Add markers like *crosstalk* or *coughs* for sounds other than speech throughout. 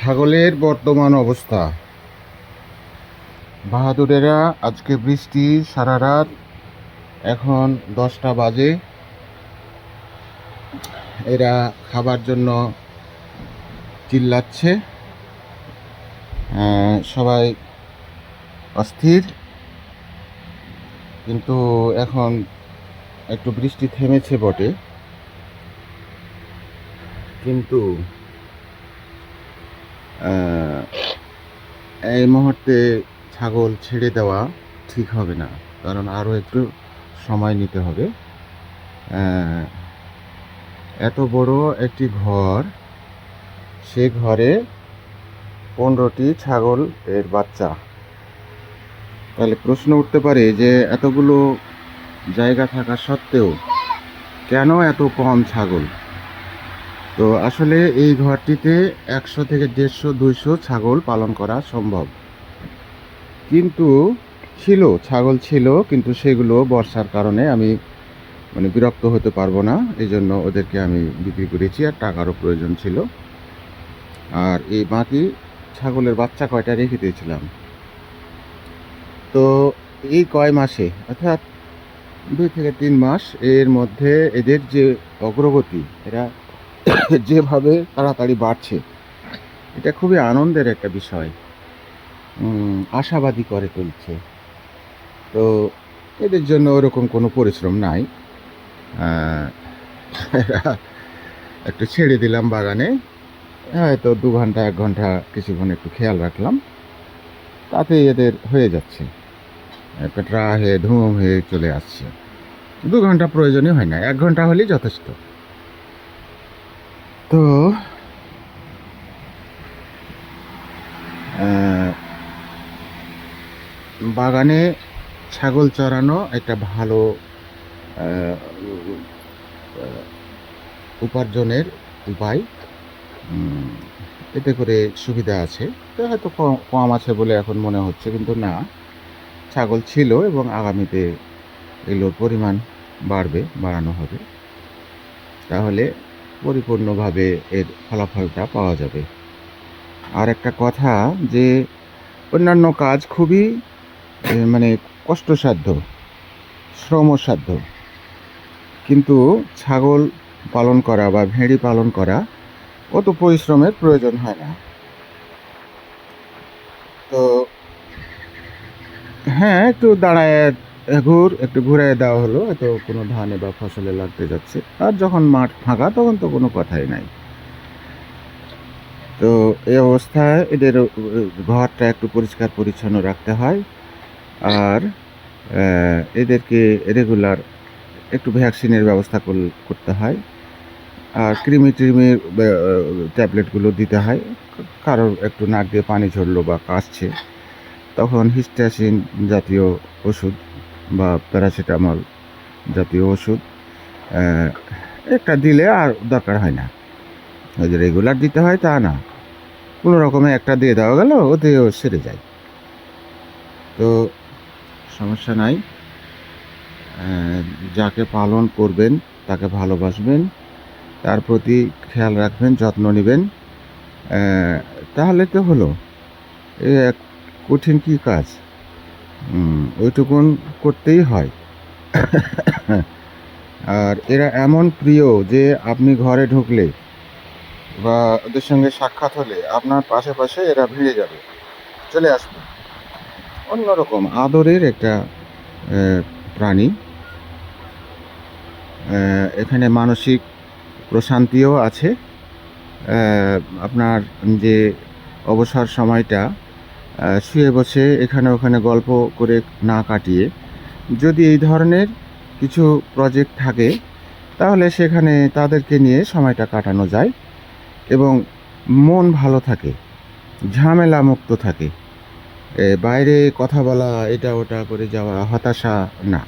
ছাগলের বর্তমান অবস্থা। বাহাদুরেরা আজকে বৃষ্টি সারা রাত, এখন দশটা বাজে। এরা খাবার জন্য চিল্লাচ্ছে। সবাই অস্থির। কিন্তু এখন একটু বৃষ্টি থেমেছে বটে। কিন্তু এই মুহূর্তে ছাগল ছেড়ে দেওয়া ঠিক হবে না, কারণ আরও একটু সময় নিতে হবে। এত বড় একটি ঘর, সে ঘরে পনেরোটি ছাগল এর বাচ্চা। তাহলে প্রশ্ন উঠতে পারে যে এতগুলো জায়গা থাকা সত্ত্বেও কেন এত কম ছাগল? তো আসলে এই ঘরটিতে একশো থেকে দেড়শো, দুইশো ছাগল পালন করা সম্ভব। কিন্তু ছিল, ছাগল ছিল, কিন্তু সেগুলো বর্ষার কারণে আমি মানে বিরক্ত হতে পারব না। এই জন্য ওদেরকে আমি বিক্রি করেছি আর টাকারও প্রয়োজন ছিল। আর এই বাকি ছাগলের বাচ্চা কয়টা রেখে দিয়েছিলাম। তো এই কয় মাসে, অর্থাৎ দুই থেকে তিন মাস, এর মধ্যে এদের যে অগ্রগতি, এরা *coughs* যেভাবে তাড়াতাড়ি বাড়ছে, এটা খুবই আনন্দের একটা বিষয়। আশাবাদী করে তুলছে। তো এদের জন্য ওরকম কোনো পরিশ্রম নাই। একটু ছেড়ে দিলাম বাগানে। হয়তো দু ঘণ্টা, এক ঘণ্টা কিছুক্ষণ একটু খেয়াল রাখলাম। তাতেই এদের হয়ে যাচ্ছে। পেটরা হয়ে ধুম হয়ে চলে আসছে। দু ঘণ্টা প্রয়োজনই হয় না, এক ঘণ্টা হলেই যথেষ্ট। তো বাগানে ছাগল চড়ানো একটা ভালো উপার্জনের উপায়। এতে করে সুবিধা আছে। তো হয়তো কম আছে বলে এখন মনে হচ্ছে, কিন্তু না। ছাগল ছিল এবং আগামীতে এগুলোর পরিমাণ বাড়বে, বাড়ানো হবে। তাহলে পরিপূর্ণভাবে এর ফলাফলটা পাওয়া যাবে। আর একটা কথা যে, অন্যান্য কাজ খুবই মানে কষ্টসাধ্য, শ্রমসাধ্য। কিন্তু ছাগল পালন করা বা ভেড়ি পালন করা অত পরিশ্রমের প্রয়োজন হয় না। তো হ্যাঁ একটু দাঁড়ায় ঘুর, একটু ঘুরে দেওয়া হলো, এত কোনো ধানে বা ফসলে লাগতে যাচ্ছে। আর যখন মাঠ ফাঁকা, তখন তো কোনো কথাই নাই। তো এই অবস্থায় এদের ঘরটা একটু পরিষ্কার পরিচ্ছন্ন রাখতে হয়। আর এদেরকে রেগুলার একটু ভ্যাকসিনের ব্যবস্থা করতে হয়। আর ক্রিমি টৃমির ট্যাবলেটগুলো দিতে হয়। কারোর একটু নাক দিয়ে পানি ঝরলো বা কাশছে, তখন হিস্টাসিন জাতীয় ওষুধ বা প্যারাসিটামল জাতীয় ওষুধ একটা দিলে আর দরকার হয় না। ওই যে রেগুলার দিতে হয় তা না। কোনো রকমে একটা দিয়ে দেওয়া গেল ওতেও সেরে যায়। তো সমস্যা নাই। যাকে পালন করবেন, তাকে ভালোবাসবেন, তার প্রতি খেয়াল রাখবেন, যত্ন নেবেন। তাহলে তো হলো। এ এক কঠিন কি কাজ? ওইটুকুন করতেই হয়। আর এরা এমন প্রিয় যে আপনি ঘরে ঢুকলে বা ওদের সঙ্গে সাক্ষাৎ হলে আপনার পাশে পাশে এরা ভিড়ে যাবে। চলে আসবে। অন্যরকম আদরের একটা প্রাণী। এখানে মানসিক প্রশান্তিও আছে। আপনার যে অবসর সময়টা শুয়ে বসে এখানে ওখানে গল্প করে না কাটিয়ে যদি এই ধরনের কিছু প্রজেক্ট থাকে, তাহলে সেখানে তাদেরকে নিয়ে সময়টা কাটানো যায় এবং মন ভালো থাকে, ঝামেলা মুক্ত থাকে। বাইরে কথা বলা, এটা ওটা করে যাওয়া হতাশা না।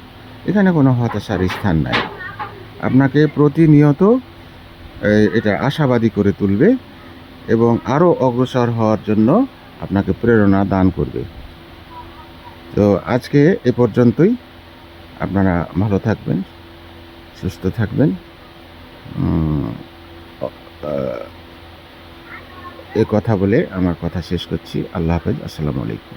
এখানে কোনো হতাশার স্থান নাই। আপনাকে প্রতিনিয়ত এটা আশাবাদী করে তুলবে এবং আরও অগ্রসর হওয়ার জন্য আপনাকে প্রেরণা দান করবে। তো আজকে এ পর্যন্তই। আপনারা ভালো থাকবেন, সুস্থ থাকবেন। এ কথা বলে আমার কথা শেষ করছি। আল্লাহ হাফেজ, আসসালামু আলাইকুম।